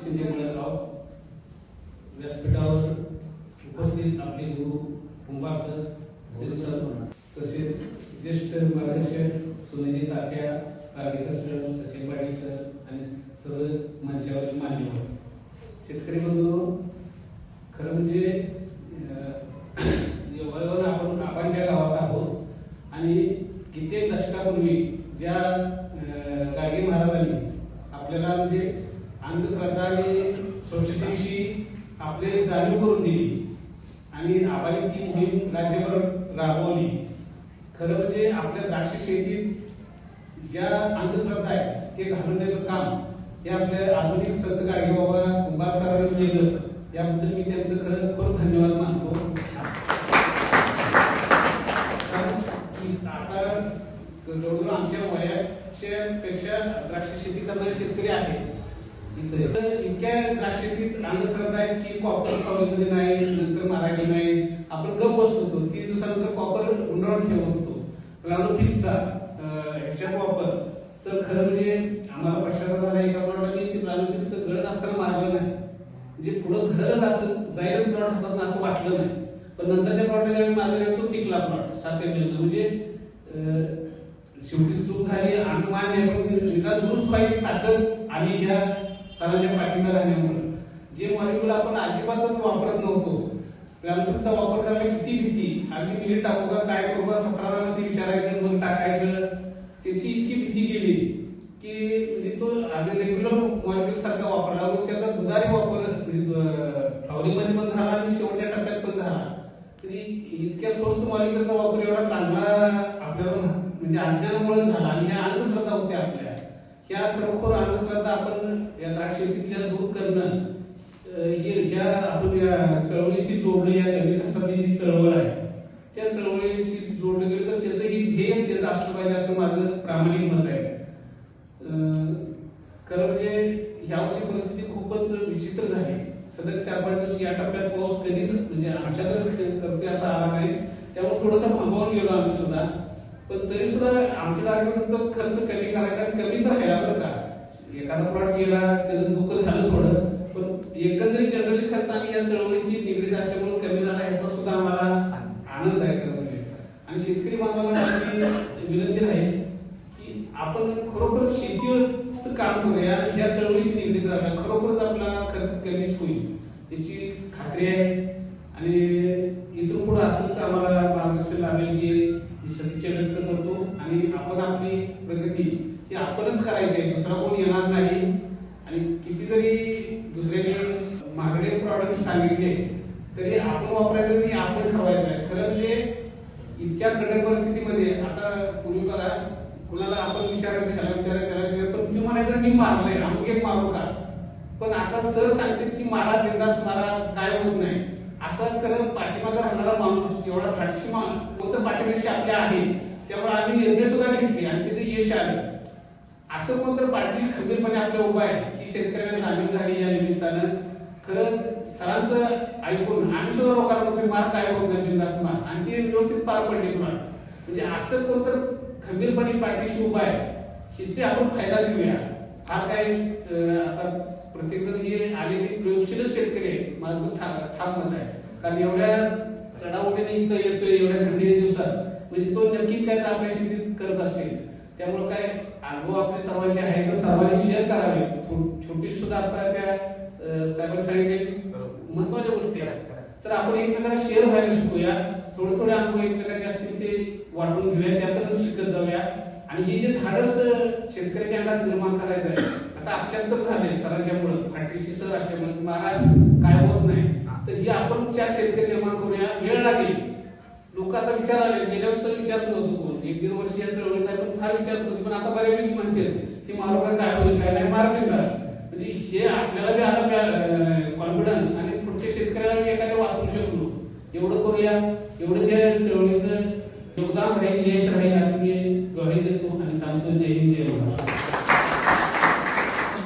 शिंदे मुळगाव व्यासपीठावर उपस्थित आपले गुरु कुंभार सर तसेच ज्येष्ठ मार्गदर्शक सोनेजी तात्या कारगेकर सर सचिन पाटील सर आणि सर्व मंचावर मान्यवर. शेतकरी बंधू खरं म्हणजे अं, आपण आपांच्या गावात आहोत आणि कित्येक दशकापूर्वी ज्या अं, गाडगे महाराजांनी आपल्याला म्हणजे अंधश्रद्धा स्वच्छतेविषयी आपले जाणीव करून दिली आणि आबाने ती मोहीम राज्यभर राबवली. खरं म्हणजे आपल्या द्राक्ष शेतीत ज्या अंधश्रद्धा आहेत ते घालवण्याचं काम हे आपल्या आधुनिक संत गाडगे बाबा कुंभार सरांनी केलं. याबद्दल मी त्यांचं खरं खूप धन्यवाद मानतो. आता जवळजवळ आमच्या वयाच्या पेक्षा द्राक्ष शेती करणारे शेतकरी आहेत. इतक्या द्राक्ष शेतीत अंधश्रद्धा आहेत की कॉपर फवारणीमध्ये नाही नंतर मारायचे नाही. आपण गप बसत होतो. तीन दिवसानंतर कॉपर उंडाळून ठेवत होतो. प्लानोफिक्सचा ह्याच्यात वापर सर खरं म्हणजे आम्हाला पश्चाताप झाला एका प्लॉटमध्ये की प्लानोफिक्सचं घडत असताना मारलं नाही. म्हणजे पुढं घडतच असं जायलाच प्लॉट हातात असं वाटलं नाही. पण नंतरच्या प्लॉटला आम्ही मारलं तो टिकला प्लॉट सात एप्रिल म्हणजे शेवटी चूक झाली आम्ही मान्य पण निदान दुरुस्त पाहिजे ताकद आणि ह्या सरांच्या पाठिंबा राहण्यामुळे जे मॉलिक्युल आपण अजिबातच वापरत नव्हतो प्लॅम्पिकचा वापर करायला किती भीती. अगदी मिनिट टाकू का काय करू का सतरा विचारायचं मग टाकायचं. त्याची इतकी भीती गेली की म्हणजे तो आधी रेग्युलर मॉलिक्युल सारखा वापरला मग त्याचा दुधारी वापर म्हणजे फ्लॉवरिंग पण झाला आणि शेवटच्या टप्प्यात पण झाला. तरी इतक्या स्वस्त मॉलिक्युलचा वापर एवढा चांगला आपल्याला म्हणजे अज्ञानामुळे झाला आणि ह्या अंधश्रद्धा होत्या आपल्या. ह्या खरोखर अंधश्रद्धा आपण या द्राक्षेतीतल्या दूर करणं ही हे ज्या आपण या चळवळीशी जोडलं या जमिनीसाठी जी चळवळ आहे त्या चळवळीशी जोडलं गेलं तर त्याचं ही ध्येयच त्याचं असलं पाहिजे असं माझं प्रामाणिक मत आहे. खरं म्हणजे ह्यावर्षी परिस्थिती खूपच विचित्र झाली. सतत चार पाच दिवस या टप्प्यात पाऊस कधीच म्हणजे आमच्या तर करते असा आला नाही त्यामुळे थोडंसं थांबवून गेलो आम्ही सुद्धा. पण तरी सुद्धा आमच्या टार्गेट खर्च कमी करायचा आणि कमीच राहिला बरं का. एखादा प्लॉट गेला त्याचं दुःख झालं थोडं पण एकंदरीत जनरली खर्च आम्ही या चळवळीशी निगडीत असल्यामुळे कमी झाला याचा सुद्धा आम्हाला आनंद आहे खरं म्हणजे. आणि शेतकरी बांधवांना माझी विनंती राहील की आपण खरोखर शेतीवर काम करूया आणि या चळवळीशी निगडीत राहूया. खरोखरच आपला खर्च कमीच होईल याची खात्री आहे. आणि इथून पुढे असंच आम्हाला मार्गदर्शन लाभेल की सदिच्छा व्यक्त करतो आणि आपण आपली प्रगती ही आपणच करायची आहे. दुसरा कोण येणार नाही. आणि कितीतरी दुसऱ्याने महागडे प्रॉडक्ट सांगितले तरी आपण वापरायचं नाही आपण ठरवायचं आहे खरं म्हणजे इतक्या कठीण परिस्थितीमध्ये आता पूर्वी बघा कुणाला आपण विचारायचं त्याला विचारायचं त्याला विचारायचं पण तुम्ही म्हणायचं मी मारलंय अमुक एक मारू का? पण आता सर सांगतात की मारा बिंदास्त मारा काय होत नाही. असा खरं पाठीमागे राहणारा माणूस एवढा धाडशी माणूस कोणतं पाठीमाशी आपल्या आहे त्यामुळे आम्ही निर्णय सुद्धा घेतले आणि तिथे यश आलं. असं कोणतं पाठी खंबीरपणे आपल्या उभा आहे की शेतकऱ्यांना सामील झाली या निमित्तानं? खरं सरांचं ऐकून आम्ही सुद्धा लोकांना म्हणतो मार काय होत नाही बिंदास्त मार. आणि ती व्यवस्थित पार पडली मार म्हणजे असं कोणतं खंबीरपणे पाठीशी उभा आहे हिचे आपण फायदा घेऊया. हा काय आता प्रत्येक जण हे आले ते प्रयोगशीलच शेतकरी आहे माझं ठाम मत आहे कारण एवढ्या चढाओढीने इथं येतोय एवढ्या थंडीच्या दिवसात. म्हणजे तो नक्कीच काय तर आपल्या शेतीत करत असेल. त्यामुळे काय अनुभव आपले सर्वांचे आहे तर सर्वांनी शेअर करावे. छोटी सुद्धा आता त्या साहेबांनी सांगितलेली महत्त्वाच्या गोष्टी आहेत. तर आपण एकमेकांना शेअर व्हायला शिकूया. थोडे थोडे अनुभव एकमेकांचे असतील ते वाटून घेऊया. त्यातूनच शिकत जाऊया. आणि हे जे धाडस शेतकऱ्याच्या अंगात निर्माण करायचं आहे आता आपल्यात तर झाले सरांच्यामुळं फाटीशी सर असल्यामुळे महाराज काय होत नाही. तर ही आपण चार शेतकरी निर्माण करूया वेळ लागेल. लोक आता विचार आले गेल्या वर्षी विचारत नव्हतं कोण. एक दीड वर्ष या चळवळीचा पण फार विचारत नव्हती पण आता बऱ्यापैकी म्हणते की मारोका काय होईल काय नाही मार बिंदास म्हणजे हे आपल्याला बी आता कॉन्फिडन्स आणि पुढच्या शेतकऱ्याला मी एखाद्या वाचवू शकलो एवढं करूया एवढं जे चळवळीचं योगदान राहील यश राहील अशी मी ग्वाही देतो आणि सांगतो जय हिंद जय महाराष्ट्र.